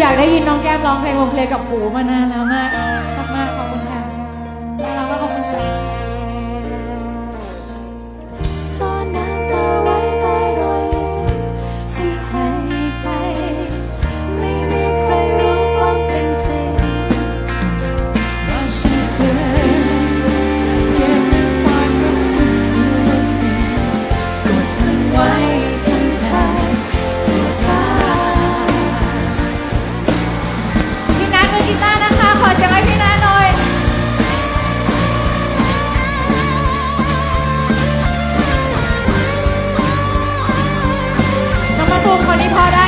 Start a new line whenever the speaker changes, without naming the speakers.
อยากได้ยินน้องแก้มร้องเพลงวงเคลียร์กับหูมานานแล้วมาก কোম্পানি ভাড়া